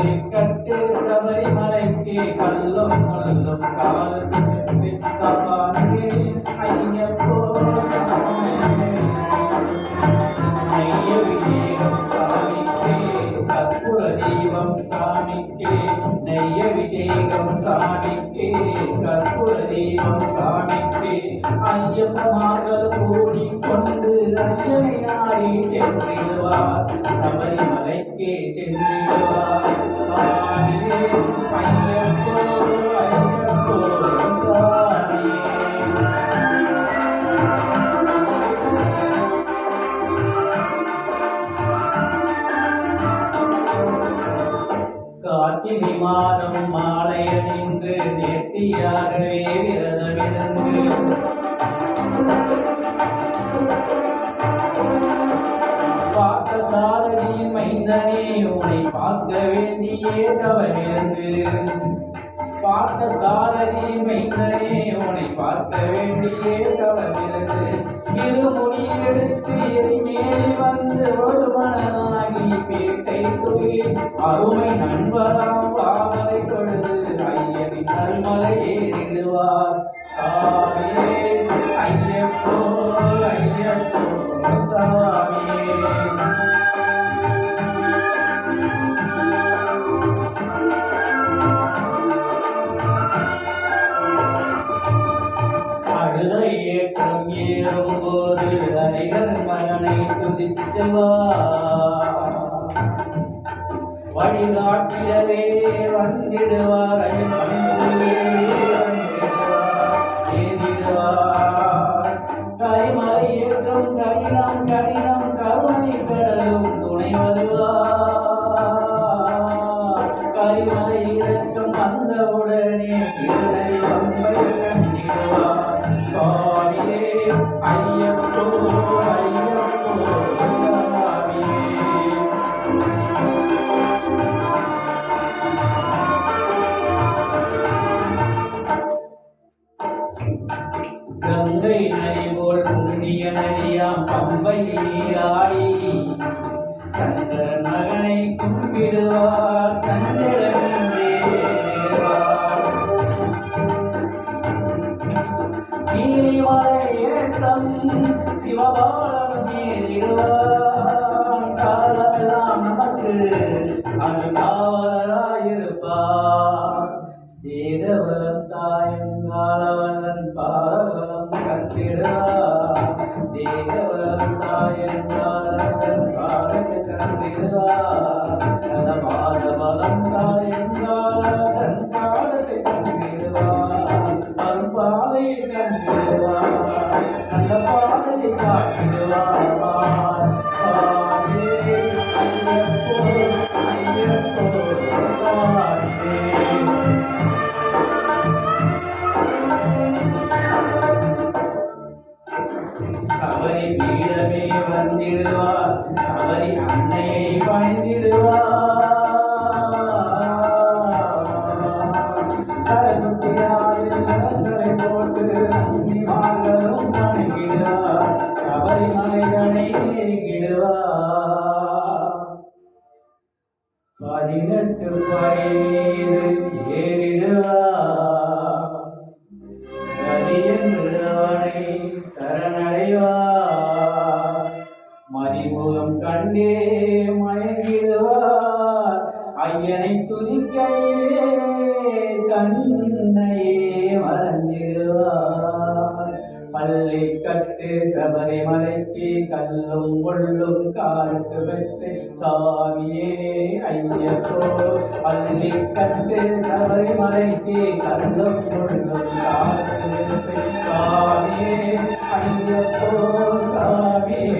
பள்ளிக்கட்டு சபரிமலைக்கு கல்லும் முள்ளும் காலுக்கு சாமியே ஐயப்போ சாமியே நெய்யபிஷேகம் சாமிக்கே நெய்யபிஷேகம் சாமிக்கு கற்பூர தீபம் ஐயப்பமாக கூடி கொண்டு ஐயனையாரி சென்றிடுவார். சபரிமலைக்கே சென்றிடுவார். சாமியே ஐயப்போ ஐயப்போ கார்த்திகை மாதம் மாலை அணிந்து நேர்த்தியாகவே விரதமிருந்து பார்த்த சாரதியின் மைந்தனே உனை பார்க்க வேண்டியே தவறிருந்து. பார்த்த சாரதியின் மைந்தனே உனை பார்க்க வேண்டியே தவறிருந்து. இருமுடி எடுத்து எரிமேலி வந்து ஒரு மனமாகி அருமை நண்பராம் பாவலை தொழுது ஐயனின் கல்மலை ஏறிடுவார். சாமியே ஐயப்போ ஐயப்போ சாமியே. அழுதை ஏற்றம் ஏறும்போது ஹரிகர் மகனை துதித்து செல்வார். வழிகாட்டிடவே வந்திடுவாரை ஐயப்பன்குருவே வந்திடுவார் ஏறிடுவார் கரிமலை ஏற்றம் கடினம் கடினம் கருணை கடலும் துணை வருவார். கரிமலை இறக்கம் வந்தவுடனே திருநெறி பம்பை கண்டிடுவார் சுவாமியே ஐயப்போ சந்திர மகனை கும்பிடுவார் சந்திரமின்றே நீலிமலை ஏற்றம் சிவபாலன் நேரிடுவார் காலமெல்லாம் நமக்கு அங்கு காவலராயிருப்பார் தேகவலம் தாயங்காலவனன் பாரவலம் கண்டிடுவார் தேகவலம் தாயங்காலவன் பாரக நல்ல பாரவலம் சபரி பீடமே வந்திடுவார். சபரி அன்னையை பணிந்திடுவார். சரகுத்தியாரை போட்டு வாங்கவும் பணிகிடுவார் சபரி மலைகளை நெருங்கிடுவார் பதினெட்டு படை மீது ஏறிடுவார். மதிமுகம் கண்டே மயங்கிடுவார். ஐயனை துதிக்கையிலே கண்ணையே மறந்திடுவார். பள்ளி கட்டு சபரிமலைக்கு கல்லும் கொள்ளும் காலுக்கு வெட்டு சாமியே ஐயப்போ. பள்ளி கட்டு சபரிமலைக்கு கல்லும் கொள்ளும் காலுக்கு வெட்டு சாமியே ஐயப்போ. சாமியே